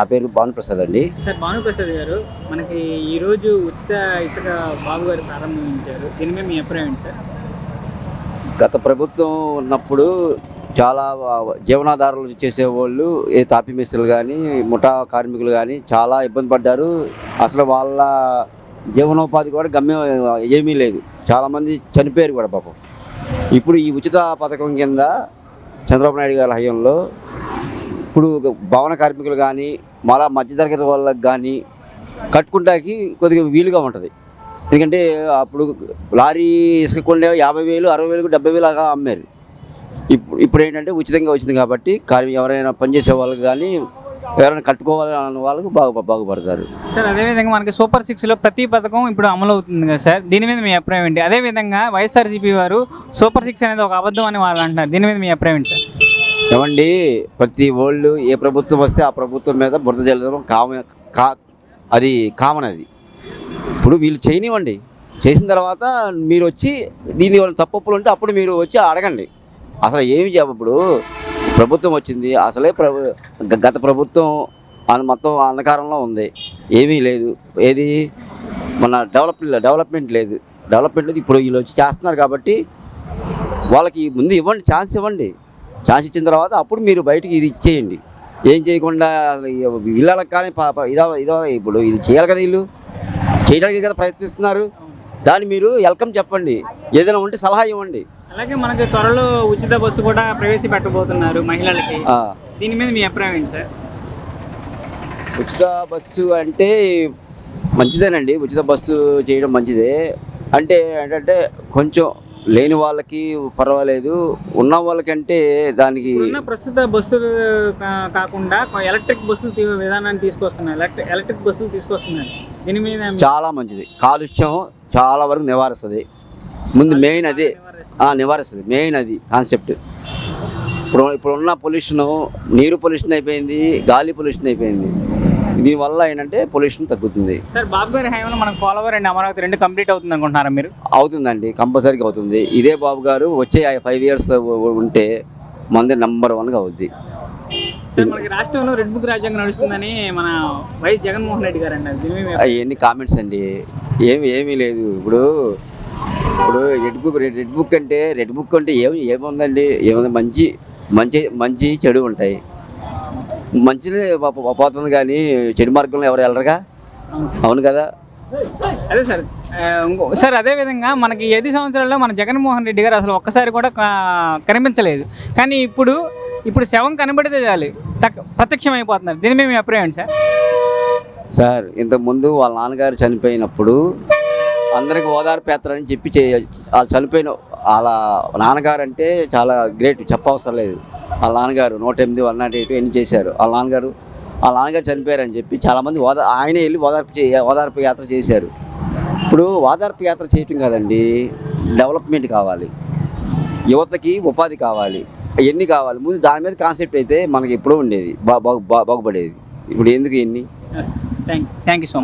నా పేరు భానుప్రసాద్ అండి. సార్ భానుప్రసాద్ గారు మనకి ఈరోజు ఉచిత ఇసుక బాబు గారు ప్రారంభించారు. దీని మీద మీ అభిప్రాయం ఏంటి సార్? గత ప్రభుత్వం ఉన్నప్పుడు చాలా జీవనాధారాలు చేసేవాళ్ళు ఏ తాపి మేస్త్రులు కానీ ముఠా కార్మికులు కానీ చాలా ఇబ్బంది పడ్డారు. అసలు వాళ్ళ జీవనోపాధి కూడా గమ్యం ఏమీ లేదు. చాలామంది చనిపోయారు కూడా పాపం. ఇప్పుడు ఈ ఉచిత పథకం కింద చంద్రబాబు నాయుడు గారి హయాంలో ఇప్పుడు భవన కార్మికులు కానీ మళ్ళా మధ్యతరగతి వాళ్ళకి కానీ కట్టుకుంటాకి కొద్దిగా వీలుగా ఉంటుంది. ఎందుకంటే అప్పుడు లారీ ఇసుక కొండే యాభై వేలు అరవై వేలు డెబ్బై వేలు అలా అమ్మారు. ఇప్పుడు ఇప్పుడు ఏంటంటే ఉచితంగా వచ్చింది కాబట్టి కార్మి ఎవరైనా పనిచేసే వాళ్ళకి కానీ ఎవరైనా కట్టుకోవాలన్న వాళ్ళకు బాగు బాగుపడతారు. సార్ అదేవిధంగా మనకి సూపర్ సిక్స్లో ప్రతి పథకం ఇప్పుడు అమలు అవుతుంది కదా సార్? దీని మీద మీ అభిప్రాయం ఏంటి? అదేవిధంగా వైఎస్ఆర్సీపీ వారు సూపర్ సిక్స్ అనేది ఒక అబద్ధం అని వాళ్ళు అంటున్నారు. దీని మీద మీ అభిప్రాయం ఏంటి సార్? ఏమండి ప్రతి ఓళ్ళు ఏ ప్రభుత్వం వస్తే ఆ ప్రభుత్వం మీద బురద జల్లడం కామ కా అది కామన్ అది. ఇప్పుడు వీళ్ళు చేయనివ్వండి. చేసిన తర్వాత మీరు వచ్చి దీని వల్ల తప్పప్పులు ఉంటే అప్పుడు మీరు వచ్చి అడగండి. అసలు ఏమి చెప్ప ఇప్పుడు? ప్రభుత్వం వచ్చింది. అసలే ప్రభు గత ప్రభుత్వం అది మొత్తం అంధకారంలో ఉంది. ఏమీ లేదు. ఏది? మన డెవలప్ డెవలప్మెంట్ లేదు. డెవలప్మెంట్ లేదు. ఇప్పుడు వీళ్ళు వచ్చి చేస్తున్నారు కాబట్టి వాళ్ళకి ముందు ఇవ్వండి ఛాన్స్ ఇవ్వండి. ఛాన్స్ ఇచ్చిన తర్వాత అప్పుడు మీరు బయటికి ఇది ఇచ్చేయండి. ఏం చేయకుండా వీళ్ళకి కానీ ఇదో ఇదో ఇప్పుడు ఇది చేయాలి కదా వీళ్ళు చేయడానికి కదా ప్రయత్నిస్తున్నారు. దాన్ని మీరు వెల్కమ్ చెప్పండి. ఏదైనా ఉంటే సలహా ఇవ్వండి. అలాగే మనకి త్వరలో ఉచిత బస్సు కూడా ప్రవేశపెట్టబోతున్నారు మహిళలకి. దీని మీద మీ అభిప్రాయం ఏంటి సార్? ఉచిత బస్సు అంటే మంచిదేనండి. ఉచిత బస్సు చేయడం మంచిదే. అంటే ఏంటంటే కొంచెం లేని వాళ్ళకి పర్వాలేదు. ఉన్న వాళ్ళకంటే దానికి ప్రస్తుత బస్సులు కాకుండా ఎలక్ట్రిక్ బస్సులు విధానాన్ని తీసుకొస్తున్నారు ఎలక్ట్రిక్ ఎలక్ట్రిక్ బస్సులు తీసుకొస్తున్నారు దీని మీద చాలా మంచిది. కాలుష్యం చాలా వరకు నివారిస్తుంది. ముందు మెయిన్ అదే. నివారిస్తుంది. మెయిన్ అది కాన్సెప్ట్. ఇప్పుడు ఇప్పుడున్న పొల్యూషన్ నీరు పొల్యూషన్ అయిపోయింది గాలి పొల్యూషన్ అయిపోయింది. దీనివల్ల ఏంటంటే పొల్యూషన్ తగ్గుతుంది. సార్ బాబు గారి హయాంలో మనకు పోలవరం అండ్. అమరావతి రెండు కంప్లీట్ అవుతుంది అనుకుంటున్నారా మీరు? అవుతుందండి కంపల్సరీగా అవుతుంది. ఇదే బాబు గారు వచ్చే ఫైవ్ ఇయర్స్ ఉంటే మంది నెంబర్ వన్గా అవుద్ది. సార్ మనకి రాష్ట్రంలో రెడ్ బుక్ రాజ్యాంగం నడుస్తుందని మన వైఎస్ జగన్మోహన్ రెడ్డి గారు మీ- అవన్నీ కామెంట్స్ అండి. ఏమి ఏమీ లేదు. ఇప్పుడు ఇప్పుడు red book red red book అంటే రెడ్ బుక్ అంటే ఏమి ఏముందండి? ఏముంది? మంచి మంచి మంచి చెడు ఉంటాయి. పో- పోతుంది కానీ చెడు మార్గంలో ఎవరు వెళ్ళరుగా? అవును. కదా. అదే సార్ సార్ అదే విధంగా మనకి ఐదు సంవత్సరాల్లో మన జగన్మోహన్ రెడ్డి గారు అసలు ఒక్కసారి కూడా కనిపించలేదు. కానీ ఇప్పుడు ఇప్పుడు శవం కనబడితే చాలు తక్ ప్రత్యక్షం అయిపోతున్నారు దీని మీద మీ అభిప్రాయం సార్? సార్ ఇంతకుముందు వాళ్ళ నాన్నగారు చనిపోయినప్పుడు అందరికి ఓదార్పు యాత్ర అని చెప్పి చనిపోయిన వాళ్ళ నాన్నగారు అంటే చాలా గ్రేట్ చెప్పవసరం లేదు. వాళ్ళ నాన్నగారు నూట ఎనిమిది వన్ నాట్ ఎయిట్ ఎన్ని చేశారు. వాళ్ళ నాన్నగారు వాళ్ళ నాన్నగారు చనిపోయారని చెప్పి చాలామంది ఓదా ఆయనే వెళ్ళి ఓదార్పు చే ఓదార్పు యాత్ర చేశారు. ఇప్పుడు ఓదార్పు యాత్ర చేయటం కాదండి డెవలప్మెంట్ కావాలి. యువతకి ఉపాధి కావాలి. ఎన్ని కావాలి? ముందు దాని మీద కాన్సెప్ట్ అయితే మనకి ఎప్పుడూ ఉండేది బా బాగు బా- బాగుపడేది. ఇప్పుడు ఎందుకు ఎన్ని? Thank you so much